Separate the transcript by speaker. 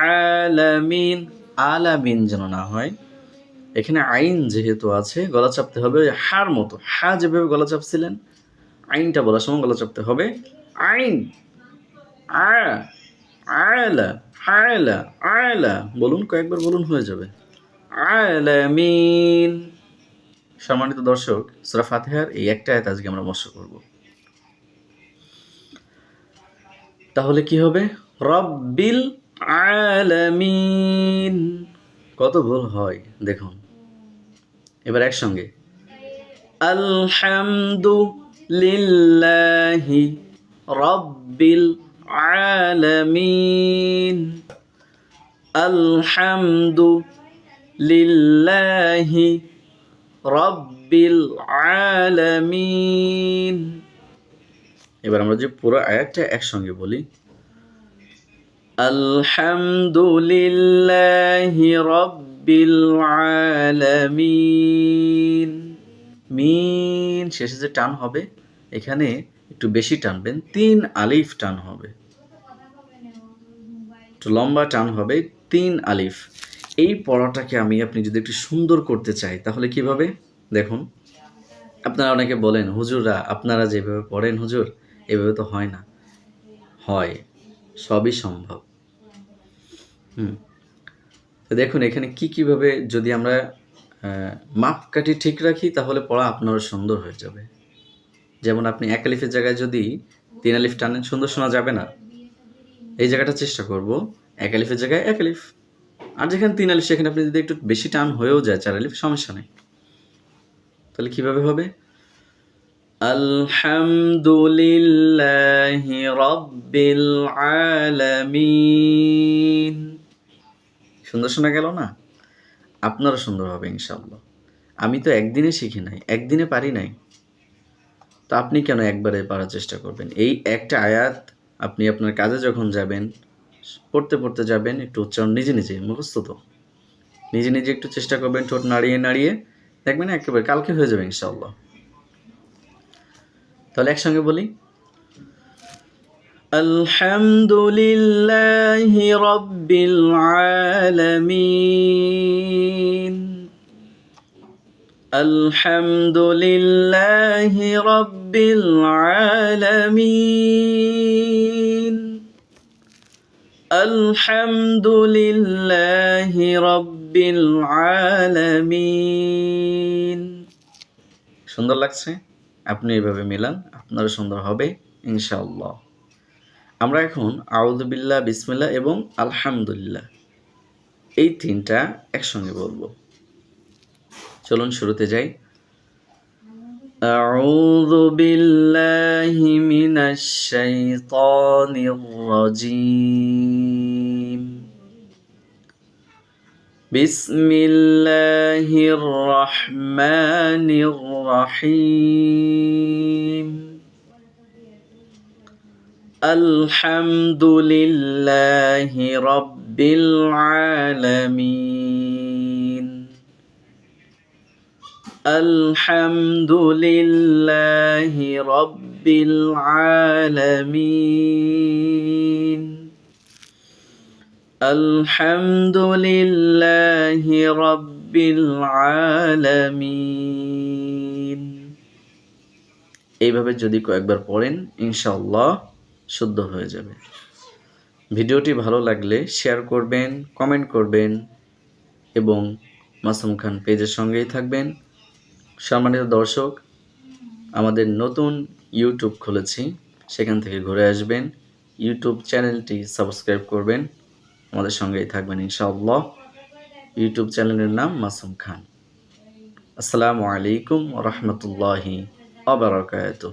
Speaker 1: আলামিন আলামিন যেন না হয়। এখানে আইন যেহেতু আছে, গলা চাপতে হবে হার মতো। হা যেভাবে গলা চাপছিলেন, আইনটা বলার সময় গলা চাপতে হবে। আইন! আয়লা বলুন, কয়েকবার বলুন, হয়ে যাবে। আলামিন! সম্মানিত দর্শক, সুরা ফাতিহার এই একটা আয়াত আজকে আমরা মস্য করব। তাহলে কি হবে? রব্বিল আলামিন। কত ভুল হয়, দেখুন। এবার একসঙ্গে। আলহামদু লিল্লাহি রব্বিল আলামিন। আলহামদু লিল্লাহি রব্বিল আলামিন। এবার আমরা যে পুরো আয়াতটা একসঙ্গে বলি আলহামদুলিল্লাহি রব্বিল আলামিন। মিন। শেষে যে টান হবে, এখানে একটু বেশি টানবেন তিন আলিফ টান হবে। একটু লম্বা টান হবে, তিন আলিফ। এই পড়াটাকে আমি আপনি যদি একটু সুন্দর করতে চাই, তাহলে কীভাবে? দেখুন, আপনারা অনেকে বলেন, হুজুররা, আপনারা যেভাবে পড়েন হুজুর, এভাবে তো হয় না। হয়, সবই সম্ভব। হুম। তো দেখুন, এখানে কি কীভাবে যদি আমরা মাপকাঠি ঠিক রাখি, তাহলে পড়া আপনারও সুন্দর হয়ে যাবে। যেমন আপনি এক আলিফের জায়গায় যদি তিন আলিফ টানেন সুন্দর শোনা যাবে না। এই জায়গাটা চেষ্টা করব, এক আলিফের জায়গায় এক আলিফ। আর যেখানে তিন আলিফ, সেখানে আপনি যদি একটু বেশি টান হয়েও যায়, চার আলিফ, সমস্যা নেই। তাহলে কীভাবে হবে? আলহামদুলিল্লাহি রব্বিল আলামিন। সুন্দর শোনা গেল না? আপনারও সুন্দর হবে ইনশাল্লাহ আমি তো একদিনে শিখি নাই, একদিনে পারি নাই। তো আপনি কেন একবারে পারার চেষ্টা করবেন? এই একটা আয়াত, আপনি আপনার কাজে যখন যাবেন, পড়তে পড়তে যাবেন, একটু উচ্চারণ নিজে নিজে, মুখস্থ তো। নিজে নিজে একটু চেষ্টা করবেন, ঠোঁট নাড়িয়ে নাড়িয়ে, দেখবেন একেবারে কালকে হয়ে যাবে ইনশাল্লাহ তাহলে একসঙ্গে বলি আলহামদুলিল্লাহি রব্বিল আলামিন। আলহামদুলিল্লাহি রব্বিল আলামিন। আলহামদুলিল্লাহি রব্বিল আলামিন। সুন্দর লাগছে? আপনি এভাবে মিলান, আপনারও সুন্দর হবে, ইনশাআল্লাহ। আমরা এখন আউদুবিল্লাহ বিসমিল্লাহ এবং আলহামদুলিল্লাহ এই তিনটা একসঙ্গে বলবো চলুন শুরুতে যাই أعوذ بالله من الشيطان الرجيم بسم الله الرحمن الرحيم আলহামদুলিল্লাহি রব্বিল আলামিন। আলহামদুলিল্লাহি রব্বিল আলামিন। আলহামদুলিল্লাহি রব্বিল আলামিন। এইভাবে যদি কয়েকবার পড়েন ইনশাআল্লাহ শুদ্ধ হয়ে যাবে। ভিডিওটি ভালো লাগলে শেয়ার করবেন কমেন্ট করবেন এবং মাসুম খান পেজের সঙ্গেই থাকবেন। সম্মানিত দর্শক, আমাদের নতুন ইউটিউব খুলেছি, সেখান থেকে ঘুরে আসবেন। ইউটিউব চ্যানেলটি সাবস্ক্রাইব করবেন। আমাদের সঙ্গেই থাকবেন ইনশাআল্লাহ। ইউটিউব চ্যানেলের নাম মাসুম খান। আসসালামু আলাইকুম রহমতুল্লাহি আবরাকাতুহ